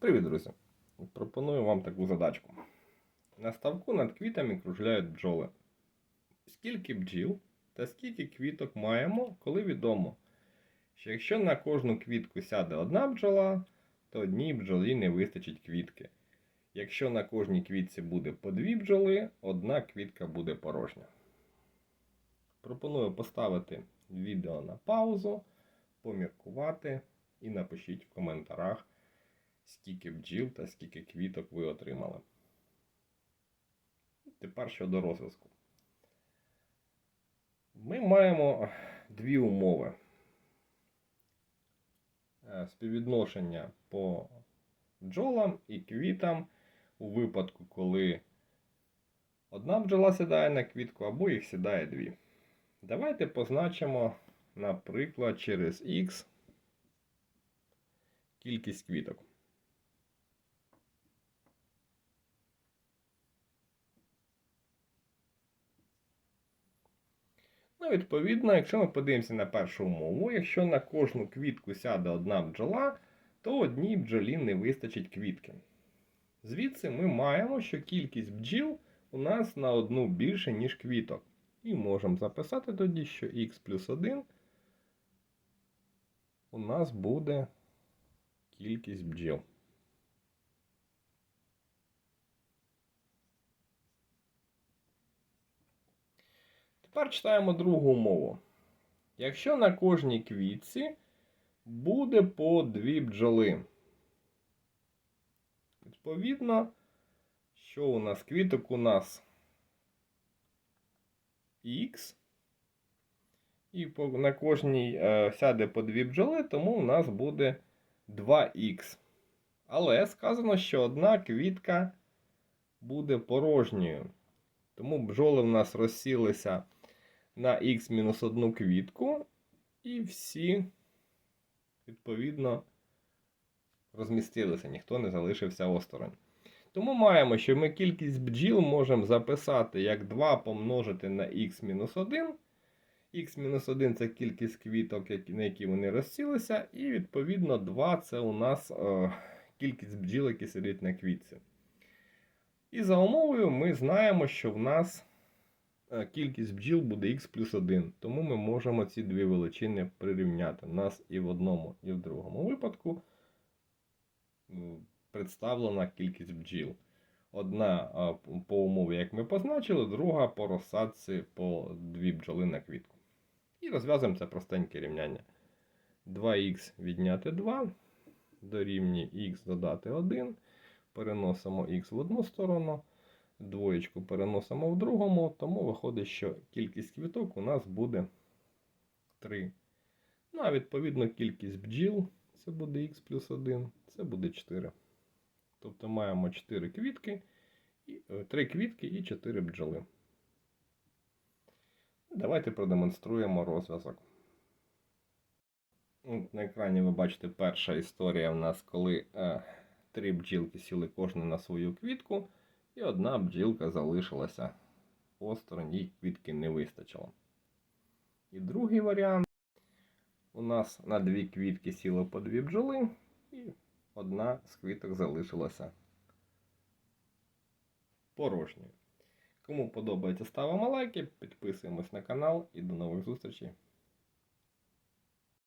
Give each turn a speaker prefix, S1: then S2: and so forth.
S1: Привіт, друзі! Пропоную вам таку задачку. На ставку над квітами кружляють бджоли. Скільки бджіл та скільки квіток маємо, коли відомо, що якщо на кожну квітку сяде одна бджола, то одній бджолі не вистачить квітки. Якщо на кожній квітці буде по дві бджоли, одна квітка буде порожня. Пропоную поставити відео на паузу, поміркувати і напишіть в коментарях, скільки бджіл та скільки квіток ви отримали. Тепер щодо розв'язку. Ми маємо дві умови. Е, Співвідношення по бджолам і квітам у випадку, коли одна бджола сідає на квітку або їх сідає дві. Давайте позначимо, наприклад, через Х кількість квіток. Ну, відповідно, якщо ми подивимося на першу умову, якщо на кожну квітку сяде одна бджола, то одній бджолі не вистачить квітки. Звідси ми маємо, що кількість бджіл у нас на одну більше, ніж квіток. І можемо записати тоді, що х плюс 1 у нас буде кількість бджіл. Тепер читаємо другу умову. Якщо на кожній квітці буде по дві бджоли. Відповідно, що у нас квіток у нас Х. І на кожній е, сяде по дві бджоли, тому у нас буде 2х. Але сказано, що одна квітка буде порожньою. Тому бджоли в нас розсілися на х-1 квітку, і всі, відповідно, розмістилися, ніхто не залишився осторонь. Тому маємо, що ми кількість бджіл можемо записати як 2 помножити на х-1. Х-1 це кількість квіток, на які вони розсілися, і відповідно 2 це у нас е, кількість бджіл, які сидять на квітці. І за умовою ми знаємо, що в нас кількість бджіл буде х плюс 1. Тому ми можемо ці дві величини прирівняти. Нас і в одному, і в другому випадку представлена кількість бджіл. Одна по умові, як ми позначили, друга по розсадці по дві бджоли на квітку. І розв'язуємо це простеньке рівняння. 2х відняти 2 дорівнює х додати 1. Переносимо х в одну сторону, двоєчку переносимо в другому, тому виходить, що кількість квіток у нас буде 3. Ну, а відповідно кількість бджіл, це буде х плюс 1, це буде 4. Тобто маємо 4 квітки, 3 квітки і 4 бджоли. Давайте продемонструємо розв'язок. От На екрані ви бачите перша історія в нас, коли е, три бджілки сіли кожна на свою квітку, і одна бджілка залишилася осторонь, їй квітки не вистачило. І другий варіант. У нас на дві квітки сіло по дві бджоли, і одна з квіток залишилася порожньою. Кому подобається, ставимо лайки, підписуємось на канал і до нових зустрічей.